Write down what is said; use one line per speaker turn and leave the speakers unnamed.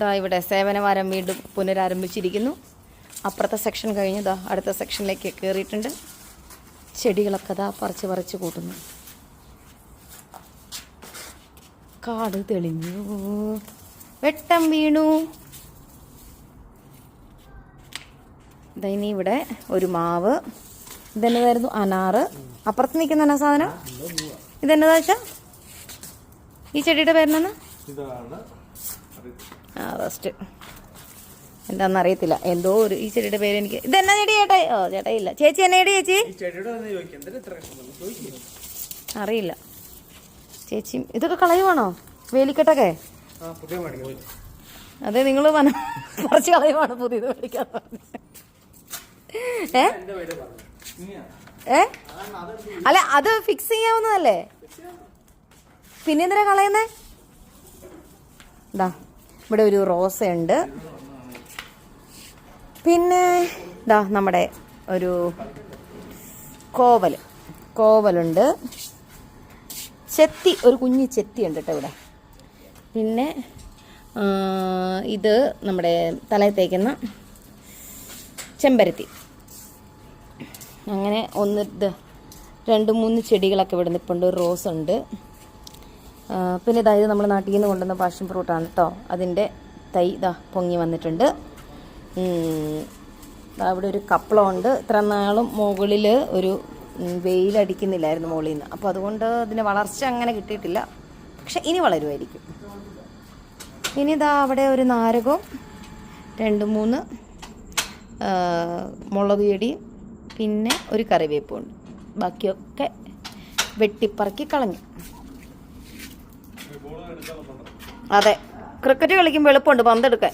ഇതാ ഇവിടെ സേവനവാരം വീണ്ടും പുനരാരംഭിച്ചിരിക്കുന്നു. അപ്പുറത്തെ സെക്ഷൻ കഴിഞ്ഞ് ദാ അടുത്ത സെക്ഷനിലേക്ക് കയറിയിട്ടുണ്ട് ചെടികളൊക്കെ ദാ പറിച്ച് പറിച്ച് കൂട്ടുന്നു. കാട് തെളിഞ്ഞു. വെട്ടം വീണു. ഇനി ഇവിടെ ഒരു മാവ്. ഇതെന്നതായിരുന്നു അനാറ്. അപ്പുറത്ത് നിൽക്കുന്ന എന്നാ സാധനം? ഇതെന്നതാ ഈ ചെടിയുടെ പേരെന്നാ
ഇതാണ്.
ആ ഫസ്റ്റ് എന്താണെന്ന് അറിയത്തില്ല എന്തോ ഒരു ഈ ചെടിയുടെ പേര് എനിക്ക് ഇതെന്നാ ചെടി ചേട്ടായി ഓ ചേട്ടാ ഇല്ല. ചേച്ചി എന്നാ ചെടി ചേച്ചി? അറിയില്ല. ചേച്ചി ഇതൊക്കെ കളയുവാണോ? വേലിക്കെട്ടൊക്കെ. അതെ നിങ്ങൾ കുറച്ച് കളയുവാണ് പുതിയത് മേടിക്കാൻ ഏ. ഏ? അല്ല അത് ഫിക്സ് ചെയ്യാവുന്നതല്ലേ? പിന്നെ എന്തിനാ കളയുന്നേ? ഇതാ ഇവിടെ ഒരു റോസ ഉണ്ട് പിന്നെ ഇതാ നമ്മുടെ ഒരു കോവൽ കോവലുണ്ട്. ചെത്തി ഒരു കുഞ്ഞു ചെത്തി ഉണ്ട് കേട്ടോ ഇവിടെ. പിന്നെ ഇത് നമ്മുടെ തലയിൽ തേക്കുന്ന ചെമ്പരത്തി. അങ്ങനെ ഒന്ന് രണ്ട് മൂന്ന് ചെടികളൊക്കെ ഇവിടെ നിൽപ്പുണ്ട് റോസ് ഉണ്ട് പിന്നെ ഇതായത് നമ്മൾ നാട്ടിൽ നിന്ന് കൊണ്ടുവന്ന പാഷൻ ഫ്രൂട്ടാണ് കേട്ടോ അതിന്റെ തൈ ഇതാ പൊങ്ങി വന്നിട്ടുണ്ട്. അവിടെ ഒരു കപ്പളമുണ്ട് ഇത്ര നാളും മുകളിൽ ഒരു വെയിലടിക്കുന്നില്ലായിരുന്നു മുകളിൽ നിന്ന് അപ്പോൾ അതുകൊണ്ട് അതിന്റെ വളർച്ച അങ്ങനെ കിട്ടിയിട്ടില്ല. പക്ഷെ ഇനി വളരുമായിരിക്കും ഇനി ഇതാ അവിടെ ഒരു നാരകവും രണ്ട് മൂന്ന് മുളക് ചെടിയും പിന്നെ ഒരു കറിവേപ്പും ഉണ്ട്. ബാക്കിയൊക്കെ വെട്ടിപ്പറക്കി കളഞ്ഞു. അതെ. ക്രിക്കറ്റ് കളിക്കുമ്പോൾ എളുപ്പമുണ്ട് പന്തെടുക്കാൻ.